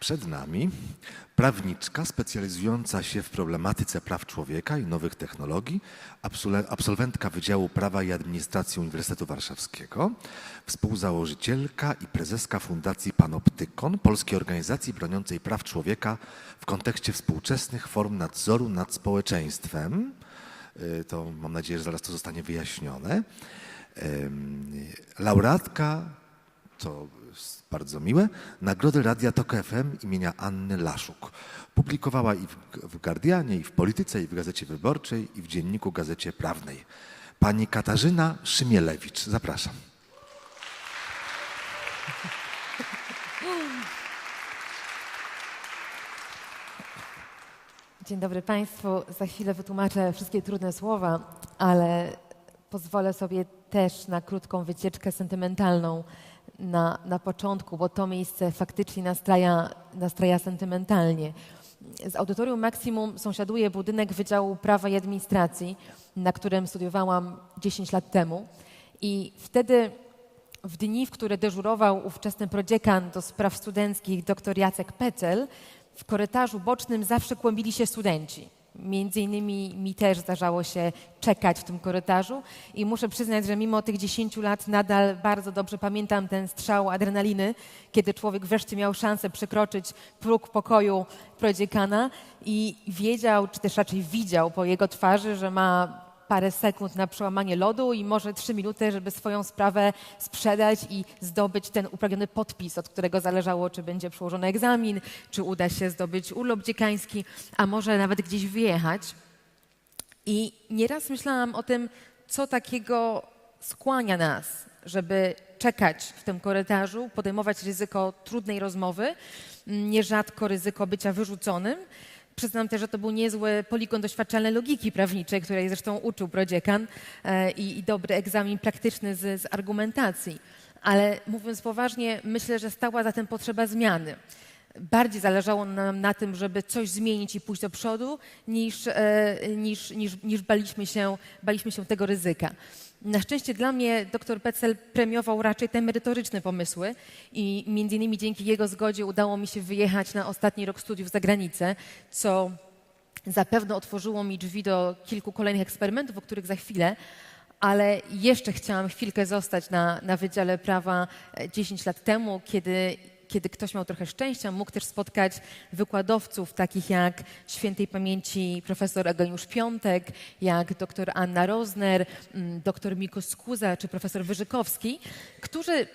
Przed nami prawniczka specjalizująca się w problematyce praw człowieka i nowych technologii, absolwentka Wydziału Prawa i Administracji Uniwersytetu Warszawskiego, współzałożycielka i prezeska Fundacji Panoptykon, polskiej organizacji broniącej praw człowieka w kontekście współczesnych form nadzoru nad społeczeństwem. Y, To mam nadzieję, że zaraz to zostanie wyjaśnione. Laureatka to bardzo miłe, Nagrody Radia Tok FM imienia Anny Laszuk. Publikowała i w Guardianie, i w Polityce, i w Gazecie Wyborczej, i w Dzienniku Gazecie Prawnej. Pani Katarzyna Szymielewicz, zapraszam. Dzień dobry Państwu. Za chwilę wytłumaczę wszystkie trudne słowa, ale pozwolę sobie też na krótką wycieczkę sentymentalną na, na początku, bo to miejsce faktycznie nastraja, nastraja sentymentalnie. Z audytorium Maksimum sąsiaduje budynek Wydziału Prawa i Administracji, na którym studiowałam 10 lat temu. I wtedy w dni, w które dyżurował ówczesny prodziekan do spraw studenckich dr Jacek Pecel, w korytarzu bocznym zawsze kłębili się studenci. Między innymi mi też zdarzało się czekać w tym korytarzu i muszę przyznać, że mimo tych 10 lat nadal bardzo dobrze pamiętam ten strzał adrenaliny, kiedy człowiek wreszcie miał szansę przekroczyć próg pokoju prodziekana i wiedział, czy też raczej widział po jego twarzy, że ma parę sekund na przełamanie lodu i może trzy minuty, żeby swoją sprawę sprzedać i zdobyć ten upragniony podpis, od którego zależało, czy będzie przełożony egzamin, czy uda się zdobyć urlop dziekański, a może nawet gdzieś wyjechać. I nieraz myślałam o tym, co takiego skłania nas, żeby czekać w tym korytarzu, podejmować ryzyko trudnej rozmowy, nierzadko ryzyko bycia wyrzuconym. Przyznam też, że to był niezły poligon doświadczalnej logiki prawniczej, której zresztą uczył prodziekan e, i, i dobry egzamin praktyczny z, z argumentacji. Ale mówiąc poważnie, myślę, że stała za tym potrzeba zmiany bardziej zależało nam na tym, żeby coś zmienić i pójść do przodu, niż, e, niż, niż, niż baliśmy, się, baliśmy się tego ryzyka. Na szczęście dla mnie dr Pecel premiował raczej te merytoryczne pomysły i między innymi dzięki jego zgodzie udało mi się wyjechać na ostatni rok studiów za granicę, co zapewne otworzyło mi drzwi do kilku kolejnych eksperymentów, o których za chwilę, ale jeszcze chciałam chwilkę zostać na, na Wydziale Prawa e, 10 lat temu, kiedy kiedy ktoś miał trochę szczęścia, mógł też spotkać wykładowców takich jak świętej pamięci profesor Eugeniusz Piątek, jak dr Anna Rozner, mm, dr Miko Skuza czy profesor Wyżykowski, którzy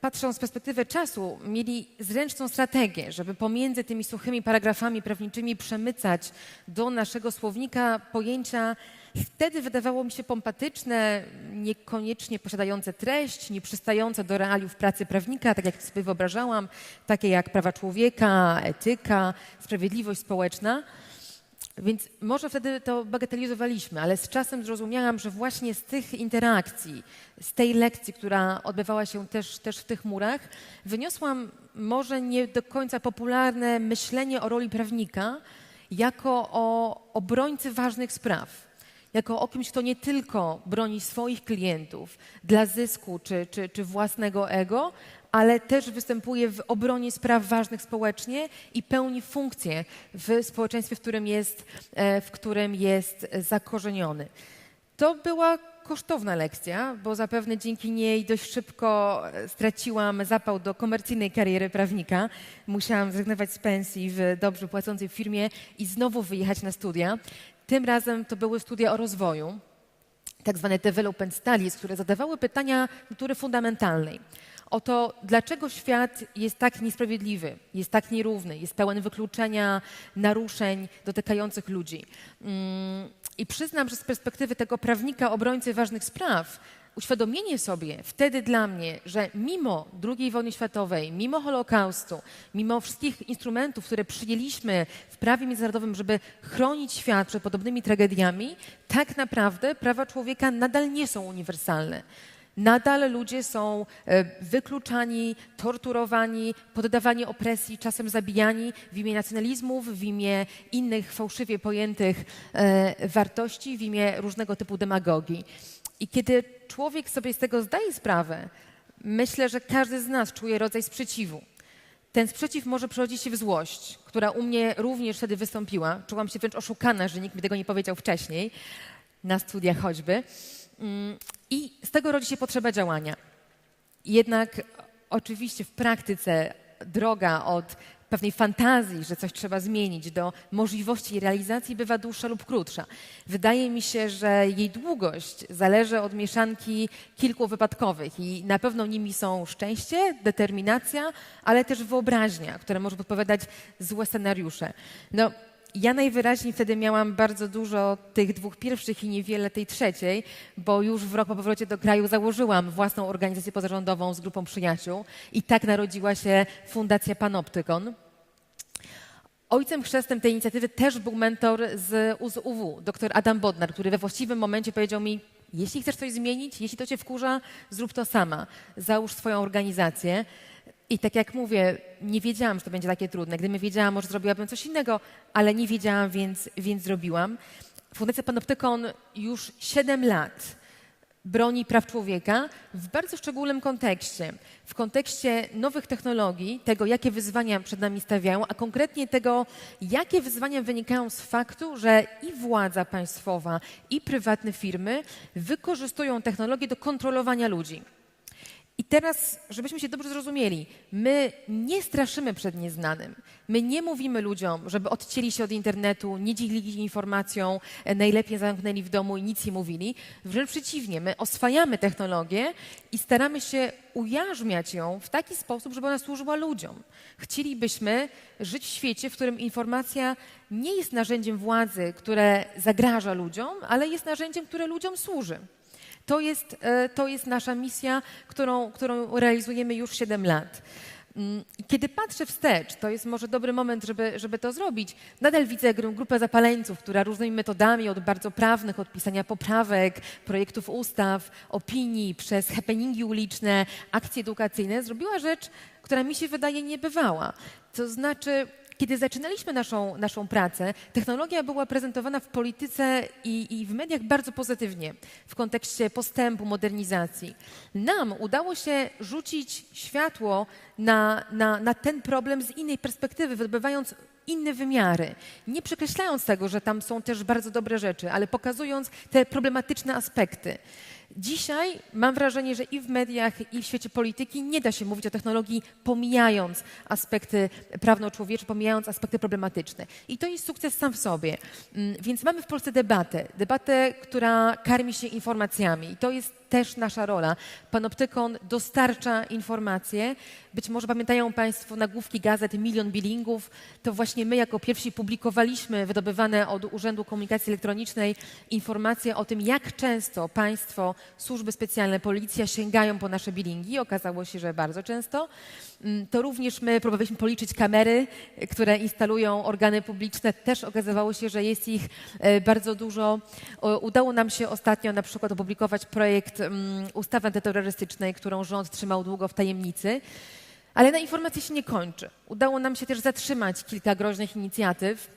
patrząc z perspektywy czasu, mieli zręczną strategię, żeby pomiędzy tymi suchymi paragrafami prawniczymi przemycać do naszego słownika pojęcia wtedy wydawało mi się pompatyczne, niekoniecznie posiadające treść, nie przystające do realiów pracy prawnika, tak jak sobie wyobrażałam, takie jak prawa człowieka, etyka, sprawiedliwość społeczna. Więc może wtedy to bagatelizowaliśmy, ale z czasem zrozumiałam, że właśnie z tych interakcji, z tej lekcji, która odbywała się też, też w tych murach, wyniosłam może nie do końca popularne myślenie o roli prawnika jako o obrońcy ważnych spraw jako o kimś, kto nie tylko broni swoich klientów dla zysku czy, czy, czy własnego ego, ale też występuje w obronie spraw ważnych społecznie i pełni funkcję w społeczeństwie, w którym jest, e, w którym jest zakorzeniony. To była kosztowna lekcja, bo zapewne dzięki niej dość szybko e, straciłam zapał do komercyjnej kariery prawnika. Musiałam zrezygnować z pensji w dobrze płacącej firmie i znowu wyjechać na studia. Tym razem to były studia o rozwoju, tak zwane development studies, które zadawały pytania natury fundamentalnej. O to, dlaczego świat jest tak niesprawiedliwy, jest tak nierówny, jest pełen wykluczenia, naruszeń dotykających ludzi. Mm, I przyznam, że z perspektywy tego prawnika, obrońcy ważnych spraw, uświadomienie sobie wtedy dla mnie, że mimo II wojny światowej, mimo Holokaustu, mimo wszystkich instrumentów, które przyjęliśmy w prawie międzynarodowym, żeby chronić świat przed podobnymi tragediami, tak naprawdę prawa człowieka nadal nie są uniwersalne. Nadal ludzie są e, wykluczani, torturowani, poddawani opresji, czasem zabijani w imię nacjonalizmów, w imię innych fałszywie pojętych e, wartości, w imię różnego typu demagogii. I kiedy człowiek sobie z tego zdaje sprawę, myślę, że każdy z nas czuje rodzaj sprzeciwu. ten sprzeciw może przerodzić się w złość, która u mnie również wtedy wystąpiła. Czułam się wręcz oszukana, że nikt mi tego nie powiedział wcześniej, na studiach choćby. I z tego rodzi się potrzeba działania. Jednak oczywiście w praktyce droga od pewnej fantazji, że coś trzeba zmienić, do możliwości realizacji bywa dłuższa lub krótsza. Wydaje mi się, że jej długość zależy od mieszanki kilku wypadkowych i na pewno nimi są szczęście, determinacja, ale też wyobraźnia, która może podpowiadać złe scenariusze. No, ja najwyraźniej wtedy miałam bardzo dużo tych dwóch pierwszych i niewiele tej trzeciej, bo już w rok po powrocie do kraju założyłam własną organizację pozarządową z grupą przyjaciół i tak narodziła się Fundacja Panoptykon. Ojcem chrzestnym tej inicjatywy też był mentor z UZUW, dr Adam Bodnar, który we właściwym momencie powiedział mi, jeśli chcesz coś zmienić, jeśli to cię wkurza, zrób to sama. Załóż swoją organizację. I tak jak mówię, nie wiedziałam, że to będzie takie trudne. Gdybym wiedziała, może zrobiłabym coś innego, ale nie wiedziałam, więc, więc zrobiłam. Fundacja Panoptykon już 7 lat broni praw człowieka w bardzo szczególnym kontekście. W kontekście nowych technologii, tego, jakie wyzwania przed nami stawiają, a konkretnie tego, jakie wyzwania wynikają z faktu, że i władza państwowa, i prywatne firmy wykorzystują technologię do kontrolowania ludzi. I teraz, żebyśmy się dobrze zrozumieli, my nie straszymy przed nieznanym. My nie mówimy ludziom, żeby odcięli się od internetu, nie dzielili się informacją, e, najlepiej zamknęli w domu i nic nie mówili. Wręcz przeciwnie, my oswajamy technologię i staramy się ujarzmiać ją w taki sposób, żeby ona służyła ludziom. Chcielibyśmy żyć w świecie, w którym informacja nie jest narzędziem władzy, które zagraża ludziom, ale jest narzędziem, które ludziom służy. To jest, e, to jest nasza misja, którą, którą realizujemy już 7 lat. Mm, Kiedy patrzę wstecz, to jest może dobry moment, żeby, żeby to zrobić. Nadal widzę gru- grupę zapaleńców, która różnymi metodami, od bardzo prawnych, od pisania poprawek, projektów ustaw, opinii, przez happeningi uliczne, akcje edukacyjne, zrobiła rzecz, która mi się wydaje niebywała. To znaczy, kiedy zaczynaliśmy naszą, naszą pracę, technologia była prezentowana w polityce i, i w mediach bardzo pozytywnie w kontekście postępu, modernizacji. Nam udało się rzucić światło na, na, na ten problem z innej perspektywy, wydobywając inne wymiary, nie przekreślając tego, że tam są też bardzo dobre rzeczy, ale pokazując te problematyczne aspekty. Dzisiaj mam wrażenie, że i w mediach, i w świecie polityki nie da się mówić o technologii pomijając aspekty prawno-człowiecze, pomijając aspekty problematyczne. I to jest sukces sam w sobie. Mm, Więc mamy w Polsce debatę, debatę, która karmi się informacjami. I to jest też nasza rola. Panoptykon dostarcza informacje. Być może pamiętają Państwo nagłówki gazet Milion Billingów. To właśnie my jako pierwsi publikowaliśmy wydobywane od Urzędu Komunikacji Elektronicznej informacje o tym, jak często państwo, służby specjalne, policja sięgają po nasze billingi. Okazało się, że bardzo często. Mm, To również my próbowaliśmy policzyć kamery, e, które instalują organy publiczne. Też okazywało się, że jest ich e, bardzo dużo. Udało nam się ostatnio na przykład opublikować projekt mm, ustawy antyterrorystycznej, którą rząd trzymał długo w tajemnicy. Ale na informacji się nie kończy. Udało nam się też zatrzymać kilka groźnych inicjatyw.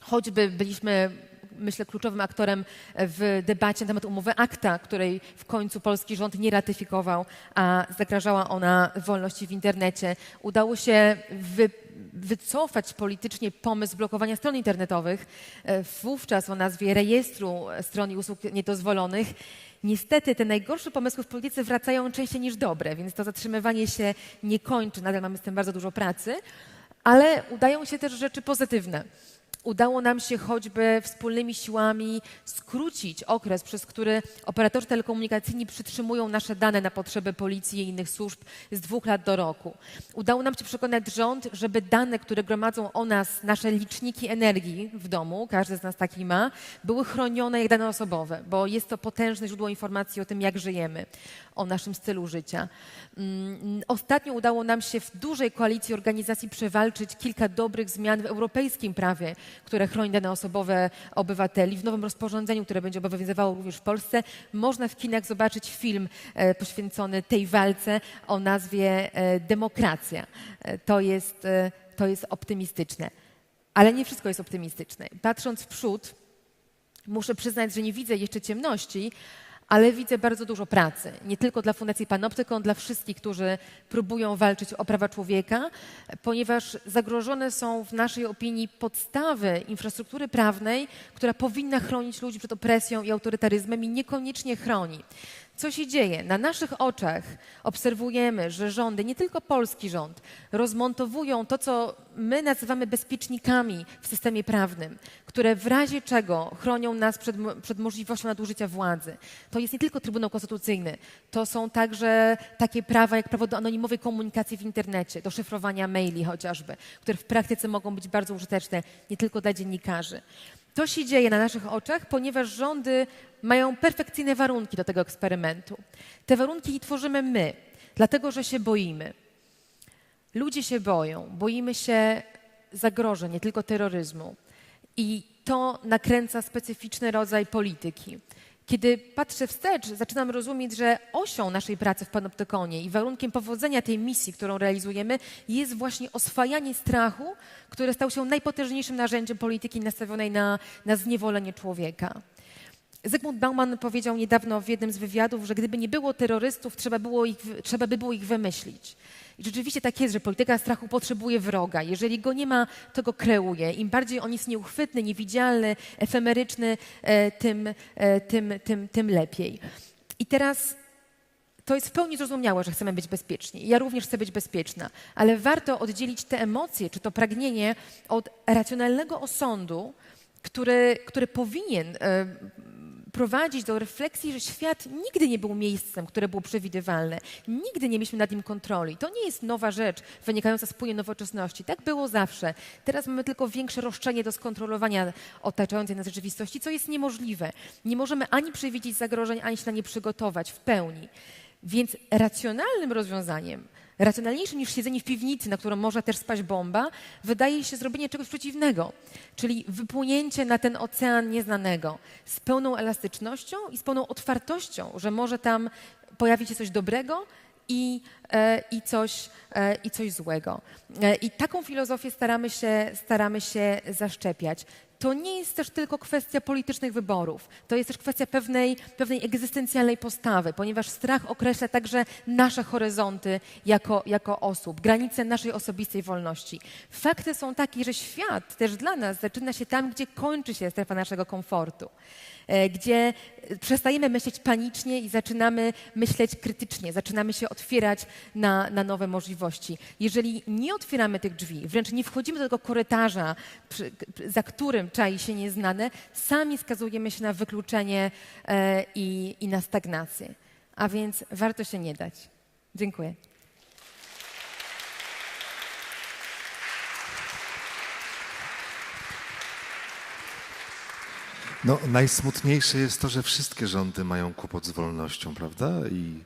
Choćby byliśmy, myślę, kluczowym aktorem w debacie na temat umowy ACTA, której w końcu polski rząd nie ratyfikował, a zagrażała ona wolności w internecie. Udało się wy, wycofać politycznie pomysł blokowania stron internetowych, e, wówczas o nazwie rejestru stron i usług niedozwolonych. Niestety te najgorsze pomysły w polityce wracają częściej niż dobre, więc to zatrzymywanie się nie kończy, nadal mamy z tym bardzo dużo pracy, ale udają się też rzeczy pozytywne. Udało nam się choćby wspólnymi siłami skrócić okres, przez który operatorzy telekomunikacyjni przytrzymują nasze dane na potrzeby policji i innych służb z dwóch lat do roku. Udało nam się przekonać rząd, żeby dane, które gromadzą o nas, nasze liczniki energii w domu, każdy z nas taki ma, były chronione jak dane osobowe, bo jest to potężne źródło informacji o tym, jak żyjemy, o naszym stylu życia. Mm, Ostatnio udało nam się w dużej koalicji organizacji przewalczyć kilka dobrych zmian w europejskim prawie, które chroni dane osobowe obywateli. W nowym rozporządzeniu, które będzie obowiązywało również w Polsce, można w kinach zobaczyć film e, poświęcony tej walce o nazwie e, Demokracja. E, To jest, to jest optymistyczne. Ale nie wszystko jest optymistyczne. Patrząc w przód, muszę przyznać, że nie widzę jeszcze ciemności, ale widzę bardzo dużo pracy. Nie tylko dla Fundacji Panoptykon, dla wszystkich, którzy próbują walczyć o prawa człowieka, ponieważ zagrożone są w naszej opinii podstawy infrastruktury prawnej, która powinna chronić ludzi przed opresją i autorytaryzmem i niekoniecznie chroni. Co się dzieje? Na naszych oczach obserwujemy, że rządy, nie tylko polski rząd, rozmontowują to, co my nazywamy bezpiecznikami w systemie prawnym, które w razie czego chronią nas przed, przed możliwością nadużycia władzy. To jest nie tylko Trybunał Konstytucyjny, to są także takie prawa jak prawo do anonimowej komunikacji w internecie, do szyfrowania maili chociażby, które w praktyce mogą być bardzo użyteczne nie tylko dla dziennikarzy. To się dzieje na naszych oczach, ponieważ rządy mają perfekcyjne warunki do tego eksperymentu. Te warunki tworzymy my, dlatego że się boimy. Ludzie się boją, boimy się zagrożeń, nie tylko terroryzmu. I to nakręca specyficzny rodzaj polityki. Kiedy patrzę wstecz, zaczynam rozumieć, że osią naszej pracy w Panoptykonie i warunkiem powodzenia tej misji, którą realizujemy, jest właśnie oswajanie strachu, który stał się najpotężniejszym narzędziem polityki nastawionej na, na zniewolenie człowieka. Zygmunt Bauman powiedział niedawno w jednym z wywiadów, że gdyby nie było terrorystów, trzeba, było ich, trzeba by było ich wymyślić. I rzeczywiście tak jest, że polityka strachu potrzebuje wroga. Jeżeli go nie ma, to go kreuje. Im bardziej on jest nieuchwytny, niewidzialny, efemeryczny, e, tym, e, tym, tym, tym lepiej. I teraz to jest w pełni zrozumiałe, że chcemy być bezpieczni. Ja również chcę być bezpieczna, ale warto oddzielić te emocje, czy to pragnienie od racjonalnego osądu, który, który powinien e, prowadzić do refleksji, że świat nigdy nie był miejscem, które było przewidywalne. Nigdy nie mieliśmy nad nim kontroli. To nie jest nowa rzecz wynikająca z płynie nowoczesności. Tak było zawsze. Teraz mamy tylko większe roszczenie do skontrolowania otaczającej nas rzeczywistości, co jest niemożliwe. Nie możemy ani przewidzieć zagrożeń, ani się na nie przygotować w pełni. Więc racjonalnym rozwiązaniem, racjonalniejszym niż siedzenie w piwnicy, na którą może też spaść bomba, wydaje się zrobienie czegoś przeciwnego, czyli wypłynięcie na ten ocean nieznanego z pełną elastycznością i z pełną otwartością, że może tam pojawić się coś dobrego i, e, i, coś, e, i coś złego. E, I taką filozofię staramy się, staramy się zaszczepiać to nie jest też tylko kwestia politycznych wyborów. To jest też kwestia pewnej, pewnej egzystencjalnej postawy, ponieważ strach określa także nasze horyzonty jako, jako osób, granice naszej osobistej wolności. Fakty są takie, że świat też dla nas zaczyna się tam, gdzie kończy się strefa naszego komfortu, gdzie przestajemy myśleć panicznie i zaczynamy myśleć krytycznie, zaczynamy się otwierać na, na nowe możliwości. Jeżeli nie otwieramy tych drzwi, wręcz nie wchodzimy do tego korytarza, przy, za którym czai się nieznane, sami skazujemy się na wykluczenie e, i, i na stagnację. A więc warto się nie dać. Dziękuję. No, najsmutniejsze jest to, że wszystkie rządy mają kłopot z wolnością, prawda? I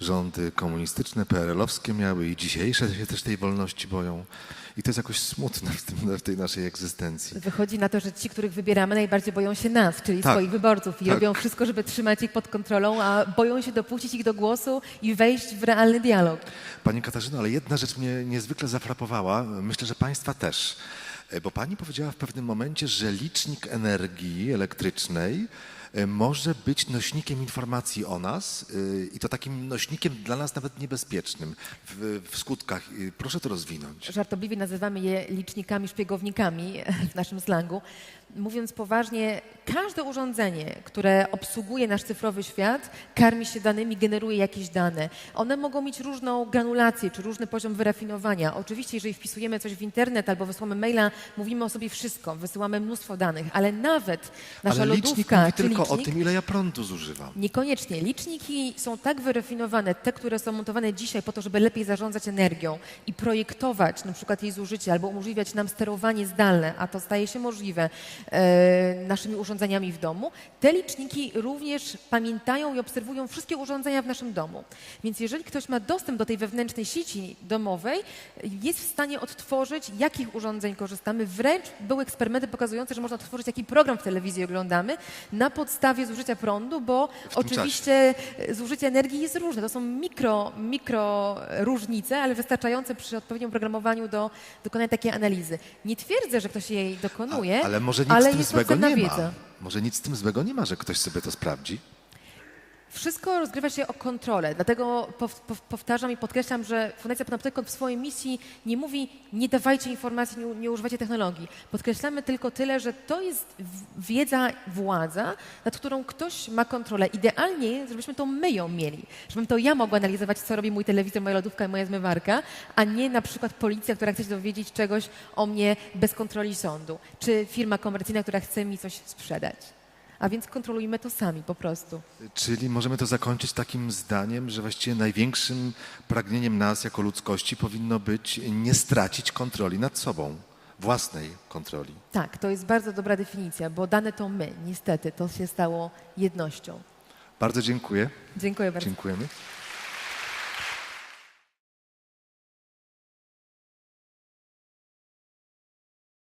rządy komunistyczne, PRL-owskie miały i dzisiejsze się też tej wolności boją. I to jest jakoś smutne w, tym, w tej naszej egzystencji. Wychodzi na to, że ci, których wybieramy, najbardziej boją się nas, czyli Tak. swoich wyborców i Tak. robią wszystko, żeby trzymać ich pod kontrolą, a boją się dopuścić ich do głosu i wejść w realny dialog. Pani Katarzyno, ale jedna rzecz mnie niezwykle zafrapowała, myślę, że Państwa też. E, Bo Pani powiedziała w pewnym momencie, że licznik energii elektrycznej może być nośnikiem informacji o nas e, i to takim nośnikiem dla nas nawet niebezpiecznym w, w skutkach. E, Proszę to rozwinąć. Żartobliwie nazywamy je licznikami, szpiegownikami w naszym slangu. Mówiąc poważnie, każde urządzenie, które obsługuje nasz cyfrowy świat, karmi się danymi, generuje jakieś dane. One mogą mieć różną granulację czy różny poziom wyrafinowania. Oczywiście, jeżeli wpisujemy coś w internet albo wysyłamy maila, mówimy o sobie wszystko, wysyłamy mnóstwo danych, ale nawet nasza Ale lodówka mówi czy tylko licznik, o tym, ile ja prądu zużywam. Niekoniecznie. Liczniki są tak wyrafinowane, te, które są montowane dzisiaj po to, żeby lepiej zarządzać energią i projektować na przykład jej zużycie albo umożliwiać nam sterowanie zdalne, a to staje się możliwe e, naszymi urządzeniami w domu. Te liczniki również pamiętają i obserwują wszystkie urządzenia w naszym domu. Więc jeżeli ktoś ma dostęp do tej wewnętrznej sieci domowej, jest w stanie odtworzyć, jakich urządzeń korzystamy. Wręcz były eksperymenty pokazujące, że można odtworzyć, jaki program w telewizji oglądamy na podstawie zużycia prądu, bo oczywiście e, zużycie energii jest różne. To są mikro, mikro różnice, ale wystarczające przy odpowiednim programowaniu do dokonania takiej analizy. Nie twierdzę, że ktoś jej dokonuje, A, ale może nic ale z tym złego nie wiedza. ma. Może nic z tym złego nie ma, że ktoś sobie to sprawdzi. Wszystko rozgrywa się o kontrolę, dlatego pow, pow, powtarzam i podkreślam, że Fundacja Panoptykon w swojej misji nie mówi nie dawajcie informacji, nie, nie używajcie technologii. Podkreślamy tylko tyle, że to jest wiedza, władza, nad którą ktoś ma kontrolę. Idealnie żebyśmy to my ją mieli, żebym to ja mogła analizować, co robi mój telewizor, moja lodówka i moja zmywarka, a nie na przykład policja, która chce się dowiedzieć czegoś o mnie bez kontroli sądu, czy firma komercyjna, która chce mi coś sprzedać. A więc kontrolujmy to sami po prostu. Czyli możemy to zakończyć takim zdaniem, że właściwie największym pragnieniem nas jako ludzkości powinno być nie stracić kontroli nad sobą, własnej kontroli. Tak, to jest bardzo dobra definicja, bo dane to my. Niestety, to się stało jednością. Bardzo dziękuję. Dziękuję bardzo. Dziękujemy.